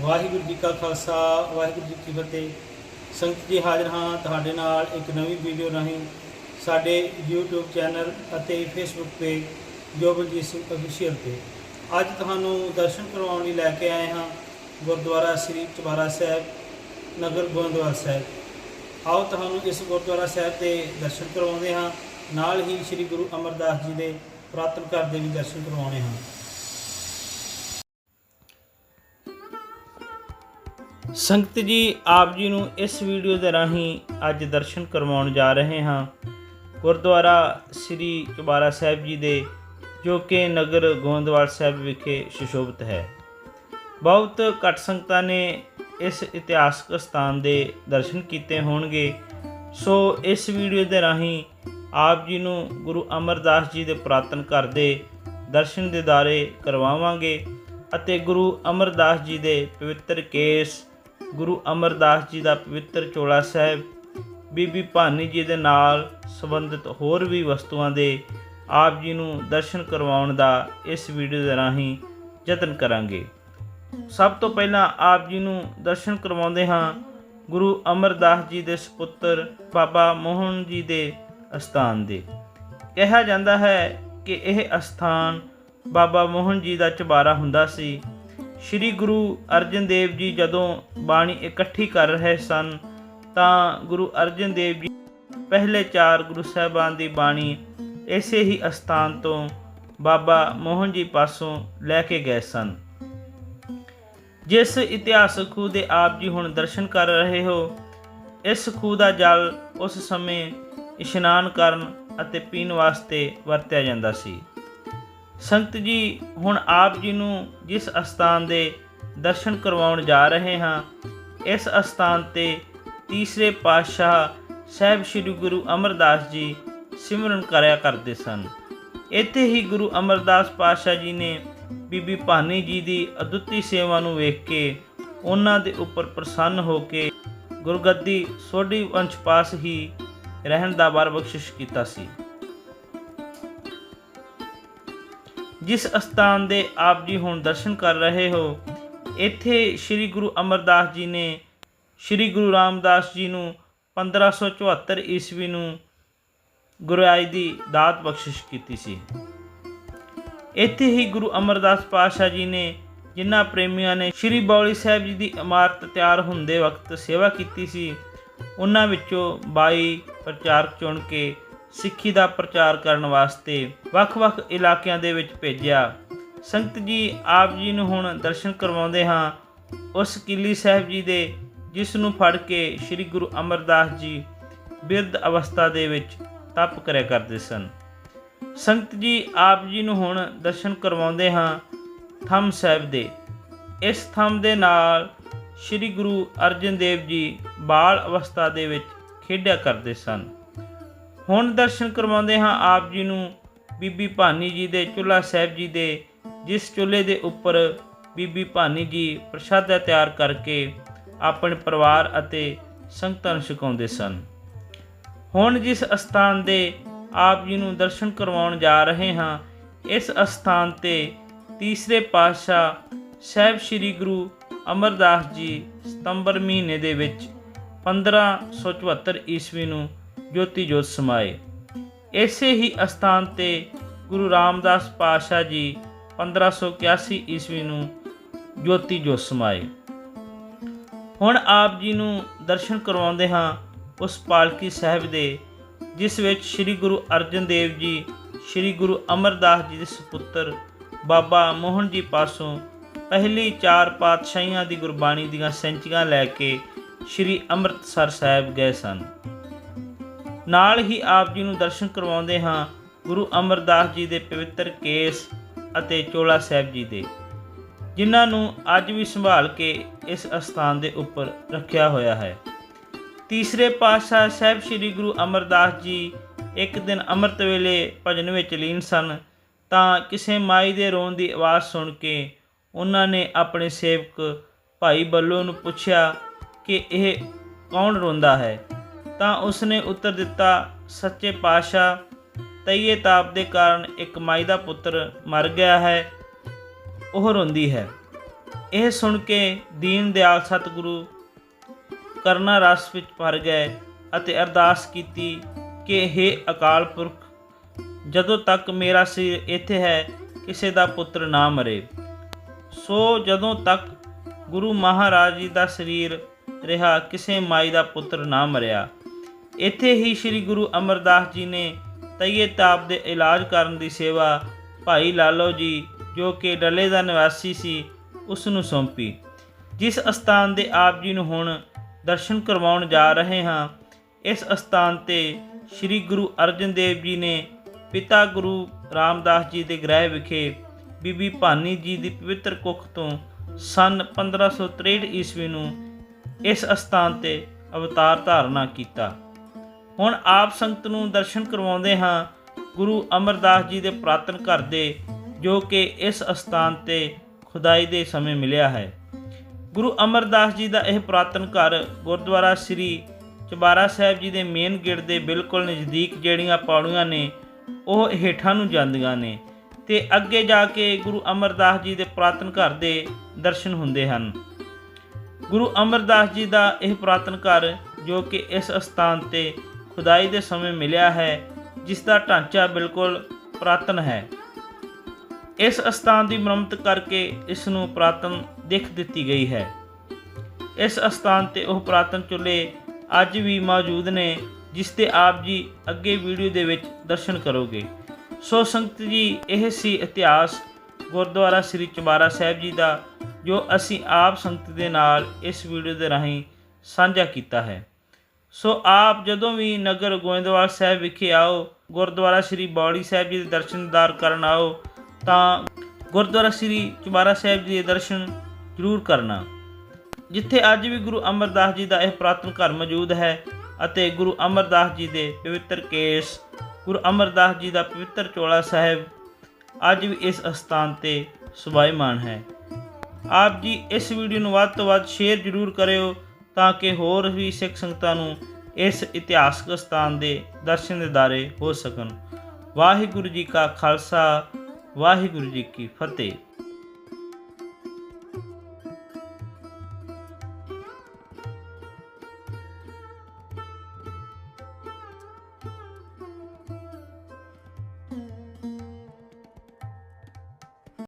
ਵਾਹਿਗੁਰੂ ਜੀ ਕਾ ਖਾਲਸਾ, ਵਾਹਿਗੁਰੂ ਜੀ ਕੀ ਫਤਿਹ। ਸੰਗਤ ਜੀ ਹਾਜ਼ਰ ਹਾਂ ਤੁਹਾਡੇ ਨਾਲ ਇੱਕ ਨਵੀਂ ਵੀਡੀਓ ਰਾਹੀਂ। ਸਾਡੇ YouTube ਚੈਨਲ ਅਤੇ Facebook page Jobanjit Singh official ਤੇ। ਅੱਜ ਤੁਹਾਨੂੰ ਦਰਸ਼ਨ ਕਰਵਾਉਣ ਲਈ ਲੈ ਕੇ ਆਏ ਹਾਂ ਗੁਰਦੁਆਰਾ ਸ੍ਰੀ ਚੁਬਾਰਾ ਸਾਹਿਬ, ਨਗਰ ਗੋਇੰਦਵਾਲ ਸਾਹਿਬ। ਆਓ ਤੁਹਾਨੂੰ ਇਸ ਗੁਰਦੁਆਰਾ ਸਾਹਿਬ ਦੇ ਦਰਸ਼ਨ ਕਰਵਾਉਂਦੇ ਹਾਂ। ਨਾਲ ਹੀ ਸ੍ਰੀ ਗੁਰੂ ਅਮਰਦਾਸ ਜੀ ਦੇ ਪੁਰਾਤਨ ਘਰ ਦੇ ਵੀ ਦਰਸ਼ਨ ਕਰਵਾਉਣੇ ਹਾਂ। ਸੰਗਤ ਜੀ, ਆਪ ਜੀ ਨੂੰ ਇਸ ਵੀਡੀਓ ਦੇ ਰਾਹੀਂ ਅੱਜ ਦਰਸ਼ਨ ਕਰਵਾਉਣ ਜਾ ਰਹੇ ਹਾਂ। ਗੁਰਦੁਆਰਾ ਸ੍ਰੀ ਚੁਬਾਰਾ ਸਾਹਿਬ ਜੀ ਦੇ, ਜੋ ਕਿ ਨਗਰ ਗੋਇੰਦਵਾਲ ਸਾਹਿਬ ਵਿਖੇ ਸੁਸ਼ੋਭਿਤ ਹੈ। ਬਹੁਤ ਘੱਟ ਸੰਗਤਾਂ ਨੇ ਇਸ ਇਤਿਹਾਸਕ ਸਥਾਨ ਦੇ ਦਰਸ਼ਨ ਕੀਤੇ ਹੋਣਗੇ। ਸੋ ਇਸ ਵੀਡੀਓ ਦੇ ਰਾਹੀਂ ਆਪ ਜੀ ਨੂੰ ਗੁਰੂ ਅਮਰਦਾਸ ਜੀ ਦੇ ਪੁਰਾਤਨ ਘਰ ਦੇ ਦਰਸ਼ਨ ਦਿਦਾਰੇ ਕਰਵਾਵਾਂਗੇ ਅਤੇ ਗੁਰੂ ਅਮਰਦਾਸ ਜੀ ਦੇ ਪਵਿੱਤਰ ਕੇਸ ਗੁਰੂ ਅਮਰਦਾਸ ਜੀ ਦਾ ਪਵਿੱਤਰ ਚੋਲਾ ਸਾਹਿਬ, ਬੀਬੀ ਭਾਨੀ ਜੀ ਦੇ ਨਾਲ ਸੰਬੰਧਿਤ ਹੋਰ ਵੀ ਵਸਤੂਆਂ ਦੇ ਆਪ ਜੀ ਨੂੰ ਦਰਸ਼ਨ ਕਰਵਾਉਣ ਦਾ ਇਸ ਵੀਡੀਓ ਦੇ ਰਾਹੀਂ ਯਤਨ ਕਰਾਂਗੇ। ਸਭ ਤੋਂ ਪਹਿਲਾਂ ਆਪ ਜੀ ਨੂੰ ਦਰਸ਼ਨ ਕਰਵਾਉਂਦੇ ਹਾਂ ਗੁਰੂ ਅਮਰਦਾਸ ਜੀ ਦੇ ਸੁਪੁੱਤਰ ਬਾਬਾ ਮੋਹਨ ਜੀ ਦੇ ਅਸਥਾਨ ਦੇ। ਕਿਹਾ ਜਾਂਦਾ ਹੈ ਕਿ ਇਹ ਅਸਥਾਨ ਬਾਬਾ ਮੋਹਨ ਜੀ ਦਾ ਚਬਾਰਾ ਹੁੰਦਾ ਸੀ। ਸ੍ਰੀ ਗੁਰੂ ਅਰਜਨ ਦੇਵ ਜੀ ਜਦੋਂ ਬਾਣੀ ਇਕੱਠੀ ਕਰ ਰਹੇ ਸਨ, ਤਾਂ ਗੁਰੂ ਅਰਜਨ ਦੇਵ ਜੀ ਪਹਿਲੇ ਚਾਰ ਗੁਰੂ ਸਾਹਿਬਾਨ ਦੀ ਬਾਣੀ ਇਸੇ ਹੀ ਅਸਥਾਨ ਤੋਂ ਬਾਬਾ ਮੋਹਨ ਜੀ ਪਾਸੋਂ ਲੈ ਕੇ ਗਏ ਸਨ। ਜਿਸ ਇਤਿਹਾਸਕ ਖੂਹ ਦੇ ਆਪ ਜੀ ਹੁਣ ਦਰਸ਼ਨ ਕਰ ਰਹੇ ਹੋ, ਇਸ ਖੂਹ ਦਾ ਜਲ ਉਸ ਸਮੇਂ ਇਸ਼ਨਾਨ ਕਰਨ ਅਤੇ ਪੀਣ ਵਾਸਤੇ ਵਰਤਿਆ ਜਾਂਦਾ ਸੀ। ਸੰਤ ਜੀ, ਹੁਣ ਆਪ ਜੀ ਨੂੰ ਜਿਸ ਅਸਥਾਨ ਦੇ ਦਰਸ਼ਨ ਕਰਵਾਉਣ ਜਾ ਰਹੇ ਹਾਂ, ਇਸ ਅਸਥਾਨ ਤੇ ਤੀਸਰੇ ਪਾਤਸ਼ਾਹ ਸਾਹਿਬ ਸ੍ਰੀ ਗੁਰੂ ਅਮਰਦਾਸ ਜੀ ਸਿਮਰਨ ਕਰਿਆ ਕਰਦੇ ਸਨ। ਇੱਥੇ ਹੀ ਗੁਰੂ ਅਮਰਦਾਸ ਪਾਤਸ਼ਾਹ ਜੀ ਨੇ ਬੀਬੀ ਭਾਨੀ ਜੀ ਦੀ ਅਦੁੱਤੀ ਸੇਵਾ ਨੂੰ ਵੇਖ ਕੇ ਉਹਨਾਂ ਦੇ ਉੱਪਰ ਪ੍ਰਸੰਨ ਹੋ ਕੇ ਗੁਰਗੱਦੀ ਸੋਢੀ ਵੰਸ਼ ਪਾਸ ਹੀ ਰਹਿਣ ਦਾ ਵਰ ਬਖਸ਼ਿਸ਼ ਕੀਤਾ ਸੀ। ਜਿਸ ਅਸਥਾਨ ਦੇ ਆਪ ਜੀ ਹੁਣ ਦਰਸ਼ਨ ਕਰ ਰਹੇ ਹੋ, ਇੱਥੇ ਸ੍ਰੀ ਗੁਰੂ ਅਮਰਦਾਸ ਜੀ ਨੇ ਸ੍ਰੀ ਗੁਰੂ ਰਾਮਦਾਸ ਜੀ ਨੂੰ 1574 ਈਸਵੀ ਨੂੰ ਗੁਰਿਆਈ ਦੀ ਦਾਤ ਬਖਸ਼ਿਸ਼ ਕੀਤੀ ਸੀ। ਇੱਥੇ ਹੀ ਗੁਰੂ ਅਮਰਦਾਸ ਪਾਤਸ਼ਾਹ ਜੀ ਨੇ ਜਿਨ੍ਹਾਂ ਪ੍ਰੇਮੀਆਂ ਨੇ ਸ੍ਰੀ ਬੌਲੀ ਸਾਹਿਬ ਜੀ ਦੀ ਇਮਾਰਤ ਤਿਆਰ ਹੁੰਦੇ ਵਕਤ ਸੇਵਾ ਕੀਤੀ ਸੀ, ਉਹਨਾਂ ਵਿੱਚੋਂ 22 ਪ੍ਰਚਾਰਕ ਚੁਣ ਕੇ ਸਿੱਖੀ ਦਾ ਪ੍ਰਚਾਰ ਕਰਨ ਵਾਸਤੇ ਵੱਖ-ਵੱਖ ਇਲਾਕਿਆਂ ਦੇ ਵਿੱਚ ਭੇਜਿਆ। ਸੰਗਤ ਜੀ, ਆਪ ਜੀ ਨੂੰ ਹੁਣ ਦਰਸ਼ਨ ਕਰਵਾਉਂਦੇ ਹਾਂ। ਉਸ ਕਿੱਲੀ ਸਾਹਿਬ ਜੀ ਦੇ, ਜਿਸ ਨੂੰ ਫੜ ਕੇ ਸ੍ਰੀ ਗੁਰੂ ਅਮਰਦਾਸ ਜੀ ਬਿਰਧ ਅਵਸਥਾ ਦੇ ਵਿੱਚ ਤਪ ਕਰਿਆ ਕਰਦੇ ਸਨ। ਸੰਗਤ ਜੀ, ਆਪ ਜੀ ਨੂੰ ਹੁਣ ਦਰਸ਼ਨ ਕਰਵਾਉਂਦੇ ਹਾਂ ਥੰਮ ਸਾਹਿਬ ਦੇ। ਇਸ ਥੰਮ ਦੇ ਨਾਲ ਸ੍ਰੀ ਗੁਰੂ ਅਰਜਨ ਦੇਵ ਜੀ ਬਾਲ ਅਵਸਥਾ ਦੇ ਵਿੱਚ ਖੇਡਿਆ ਕਰਦੇ ਸਨ। ਹੁਣ ਦਰਸ਼ਨ ਕਰਵਾਉਂਦੇ ਹਾਂ ਆਪ ਜੀ ਨੂੰ, ਬੀਬੀ ਭਾਨੀ ਜੀ ਦੇ, ਚੁੱਲ੍ਹਾ ਸਾਹਿਬ ਜੀ ਦੇ, ਜਿਸ ਚੁੱਲ੍ਹੇ ਦੇ ਉੱਪਰ ਬੀਬੀ ਭਾਨੀ ਜੀ ਪ੍ਰਸ਼ਾਦਾ ਤਿਆਰ ਕਰਕੇ ਆਪਣੇ ਪਰਿਵਾਰ ਅਤੇ ਸੰਗਤਾਂ ਨੂੰ ਛਕਾਉਂਦੇ ਸਨ। ਹੁਣ ਜਿਸ ਅਸਥਾਨ ਦੇ ਆਪ ਜੀ ਨੂੰ ਦਰਸ਼ਨ ਕਰਵਾਉਣ ਜਾ ਰਹੇ ਹਾਂ, ਇਸ ਅਸਥਾਨ ਤੇ ਤੀਸਰੇ ਪਾਤਸ਼ਾਹ ਸਾਹਿਬ ਸ੍ਰੀ ਗੁਰੂ ਅਮਰਦਾਸ ਜੀ ਸਤੰਬਰ ਮਹੀਨੇ ਦੇ ਵਿੱਚ 1574 ਈਸਵੀ ਨੂੰ ਜੋਤੀ ਜੋਤ ਸਮਾਏ। ਇਸੇ ਹੀ ਅਸਥਾਨ ਤੇ ਗੁਰੂ ਰਾਮਦਾਸ ਪਾਤਸ਼ਾਹ ਜੀ 1581 ਈਸਵੀ ਨੂੰ ਜੋਤੀ ਜੋਤ ਸਮਾਏ। ਹੁਣ ਆਪ ਜੀ ਨੂੰ ਦਰਸ਼ਨ ਕਰਵਾਉਂਦੇ ਹਾਂ ਉਸ ਪਾਲਕੀ ਸਾਹਿਬ ਦੇ, ਜਿਸ ਵਿੱਚ ਸ੍ਰੀ ਗੁਰੂ ਅਰਜਨ ਦੇਵ ਜੀ, ਸ੍ਰੀ ਗੁਰੂ ਅਮਰਦਾਸ ਜੀ ਦੇ ਸੁਪੁੱਤਰ ਬਾਬਾ ਮੋਹਨ ਜੀ ਪਾਸੋਂ ਪਹਿਲੀ ਚਾਰ ਪਾਤਸ਼ਾਹੀਆਂ ਦੀ ਗੁਰਬਾਣੀ ਦੀਆਂ ਸੈਂਚੀਆਂ ਲੈ ਕੇ ਸ੍ਰੀ ਅੰਮ੍ਰਿਤਸਰ ਸਾਹਿਬ ਗਏ ਸਨ। ਨਾਲ ਹੀ ਆਪ ਜੀ ਨੂੰ ਦਰਸ਼ਨ ਕਰਵਾਉਂਦੇ ਹਾਂ ਗੁਰੂ ਅਮਰਦਾਸ ਜੀ ਦੇ ਪਵਿੱਤਰ ਕੇਸ ਅਤੇ ਚੋਲਾ ਸਾਹਿਬ ਜੀ ਦੇ, ਜਿਨ੍ਹਾਂ ਨੂੰ ਅੱਜ ਵੀ ਸੰਭਾਲ ਕੇ ਇਸ ਅਸਥਾਨ ਦੇ ਉੱਪਰ ਰੱਖਿਆ ਹੋਇਆ ਹੈ। ਤੀਸਰੇ ਪਾਤਸ਼ਾਹ ਸਾਹਿਬ ਸ੍ਰੀ ਗੁਰੂ ਅਮਰਦਾਸ ਜੀ ਇੱਕ ਦਿਨ ਅੰਮ੍ਰਿਤ ਵੇਲੇ ਭਜਨ ਵਿੱਚ ਲੀਨ ਸਨ, ਤਾਂ ਕਿਸੇ ਮਾਈ ਦੇ ਰੋਣ ਦੀ ਆਵਾਜ਼ ਸੁਣ ਕੇ ਉਹਨਾਂ ਨੇ ਆਪਣੇ ਸੇਵਕ ਭਾਈ ਬੱਲੋ ਨੂੰ ਪੁੱਛਿਆ ਕਿ ਇਹ ਕੌਣ ਰੋਂਦਾ ਹੈ? ਤਾਂ ਉਸਨੇ ਉੱਤਰ ਦਿੱਤਾ, ਸੱਚੇ ਪਾਤਸ਼ਾਹ, ਤਈਏ ਤਾਪ ਦੇ ਕਾਰਨ ਇੱਕ ਮਾਈ ਦਾ ਪੁੱਤਰ ਮਰ ਗਿਆ ਹੈ। ਉਹ ਰੋਂਦੀ ਹੈ। ਇਹ ਸੁਣ ਕੇ ਦੀਨ ਦਿਆਲ ਸਤਿਗੁਰੂ ਕਰਨਾ ਰਸ ਵਿੱਚ ਭਰ ਗਏ ਅਤੇ ਅਰਦਾਸ ਕੀਤੀ ਕਿ हे ਅਕਾਲ ਪੁਰਖ, ਜਦੋਂ ਤੱਕ ਮੇਰਾ ਸਿਰ ਇੱਥੇ ਹੈ, ਕਿਸੇ ਦਾ ਪੁੱਤਰ ਨਾ ਮਰੇ। ਸੋ ਜਦੋਂ ਤੱਕ ਗੁਰੂ ਮਹਾਰਾਜ ਜੀ ਦਾ ਸਰੀਰ ਰਿਹਾ, ਕਿਸੇ ਮਾਈ ਦਾ ਪੁੱਤਰ ਨਾ ਮਰਿਆ। ਇੱਥੇ ਹੀ ਸ੍ਰੀ ਗੁਰੂ ਅਮਰਦਾਸ ਜੀ ਨੇ ਤਈਏ ਤਾਪ ਦੇ ਇਲਾਜ ਕਰਨ ਦੀ ਸੇਵਾ ਭਾਈ ਲਾਲੋ ਜੀ, ਜੋ ਕਿ ਡੱਲੇ ਦਾ ਨਿਵਾਸੀ ਸੀ, ਉਸ ਨੂੰ ਸੌਂਪੀ। ਜਿਸ ਅਸਥਾਨ ਦੇ ਆਪ ਜੀ ਨੂੰ ਹੁਣ ਦਰਸ਼ਨ ਕਰਵਾਉਣ ਜਾ ਰਹੇ ਹਾਂ, ਇਸ ਅਸਥਾਨ ਤੇ ਸ੍ਰੀ ਗੁਰੂ ਅਰਜਨ ਦੇਵ ਜੀ ਨੇ ਪਿਤਾ ਗੁਰੂ ਰਾਮਦਾਸ ਜੀ ਦੇ ਗ੍ਰਹਿ ਵਿਖੇ ਬੀਬੀ ਭਾਨੀ ਜੀ ਦੀ ਪਵਿੱਤਰ ਕੁੱਖ ਤੋਂ ਸਨ 1563 ਈਸਵੀ ਨੂੰ ਇਸ ਅਸਥਾਨ ਤੇ ਅਵਤਾਰ ਧਾਰਨਾ ਕੀਤਾ। ਹੁਣ ਆਪ ਸੰਗਤ ਨੂੰ ਦਰਸ਼ਨ ਕਰਵਾਉਂਦੇ ਹਾਂ ਗੁਰੂ ਅਮਰਦਾਸ ਜੀ ਦੇ ਪ੍ਰਾਤਨ ਘਰ ਦੇ, ਜੋ ਕਿ ਇਸ ਅਸਥਾਨ ਤੇ ਖੁਦਾਈ ਦੇ ਸਮੇਂ ਮਿਲਿਆ ਹੈ। ਗੁਰੂ ਅਮਰਦਾਸ ਜੀ ਦਾ ਇਹ ਪ੍ਰਾਤਨ ਘਰ ਗੁਰਦੁਆਰਾ ਸ੍ਰੀ ਚਬਾਰਾ ਸਾਹਿਬ ਜੀ ਦੇ ਮੇਨ ਗੇਟ ਦੇ ਬਿਲਕੁਲ ਨਜ਼ਦੀਕ ਜਿਹੜੀਆਂ ਪੌੜੀਆਂ ਨੇ, ਉਹ ਹੇਠਾਂ ਨੂੰ ਜਾਂਦੀਆਂ ਨੇ ਤੇ ਅੱਗੇ ਜਾ ਕੇ ਗੁਰੂ ਅਮਰਦਾਸ ਜੀ ਦੇ ਪ੍ਰਾਤਨ ਘਰ ਦੇ ਦਰਸ਼ਨ ਹੁੰਦੇ ਹਨ। ਗੁਰੂ ਅਮਰਦਾਸ ਜੀ ਦਾ ਇਹ ਪ੍ਰਾਤਨ ਘਰ ਜੋ ਕਿ ਇਸ ਸਥਾਨ ਤੇ ਖੁਦਾਈ ਦੇ ਸਮੇਂ ਮਿਲਿਆ ਹੈ, ਜਿਸ ਦਾ ਢਾਂਚਾ ਬਿਲਕੁਲ ਪ੍ਰਾਤਨ ਹੈ। ਇਸ ਅਸਥਾਨ ਦੀ ਮੁਰੰਮਤ ਕਰਕੇ ਇਸ ਨੂੰ ਪ੍ਰਾਤਨ ਦੇਖ ਦਿੱਤੀ ਗਈ ਹੈ। ਇਸ ਅਸਥਾਨ ਤੇ ਉਹ ਪ੍ਰਾਤਨ ਚੁੱਲ੍ਹੇ ਅੱਜ ਵੀ ਮੌਜੂਦ ਨੇ, ਜਿਸ ਤੇ ਆਪ ਜੀ ਅੱਗੇ ਵੀਡੀਓ ਦੇ ਵਿੱਚ ਦਰਸ਼ਨ ਕਰੋਗੇ। ਸੋ ਸੰਗਤ ਜੀ, ਇਹ ਸੀ ਇਤਿਹਾਸ ਗੁਰਦੁਆਰਾ ਸ੍ਰੀ ਚਮਾਰਾ ਸਾਹਿਬ ਜੀ ਦਾ, ਜੋ ਅਸੀਂ ਆਪ ਸੰਗਤ ਦੇ ਨਾਲ ਇਸ ਵੀਡੀਓ ਦੇ ਰਾਹੀਂ ਸਾਂਝਾ ਕੀਤਾ ਹੈ। ਸੋ ਆਪ ਜਦੋਂ ਵੀ ਨਗਰ ਗੋਇੰਦਵਾਲ ਸਾਹਿਬ ਵਿਖੇ ਆਓ, ਗੁਰਦੁਆਰਾ ਸ੍ਰੀ ਬੌੜੀ ਸਾਹਿਬ ਜੀ ਦੇ ਦਰਸ਼ਨਦਾਰ ਕਰਨ ਆਓ, ਤਾਂ ਗੁਰਦੁਆਰਾ ਸ੍ਰੀ ਚੁਬਾਰਾ ਸਾਹਿਬ ਜੀ ਦੇ ਦਰਸ਼ਨ ਜ਼ਰੂਰ ਕਰਨਾ। ਜਿੱਥੇ ਅੱਜ ਵੀ ਗੁਰੂ ਅਮਰਦਾਸ ਜੀ ਦਾ ਇਹ ਪ੍ਰਾਤਨ ਘਰ ਮੌਜੂਦ ਹੈ ਅਤੇ ਗੁਰੂ ਅਮਰਦਾਸ ਜੀ ਦੇ ਪਵਿੱਤਰ ਕੇਸ, ਗੁਰੂ ਅਮਰਦਾਸ ਜੀ ਦਾ ਪਵਿੱਤਰ ਚੋਲਾ ਸਾਹਿਬ ਅੱਜ ਵੀ ਇਸ ਅਸਥਾਨ ਤੇ ਸੁਭਾਈਮਾਨ ਹੈ। ਆਪ ਜੀ ਇਸ ਵੀਡੀਓ ਨੂੰ ਵੱਧ ਤੋਂ ਵੱਧ ਸ਼ੇਅਰ ਜ਼ਰੂਰ ਕਰਿਓ ਤਾਂ ਕਿ ਹੋਰ ਵੀ ਸਿੱਖ ਸੰਗਤਾਂ ਨੂੰ ਇਸ ਇਤਿਹਾਸਕ ਸਥਾਨ ਦੇ ਦਰਸ਼ਨ ਦਿਦਾਰੇ ਹੋ ਸਕਣ। ਵਾਹਿਗੁਰੂ ਜੀ ਕਾ ਖਾਲਸਾ, ਵਾਹਿਗੁਰੂ ਜੀ ਕੀ ਫਤਿਹ।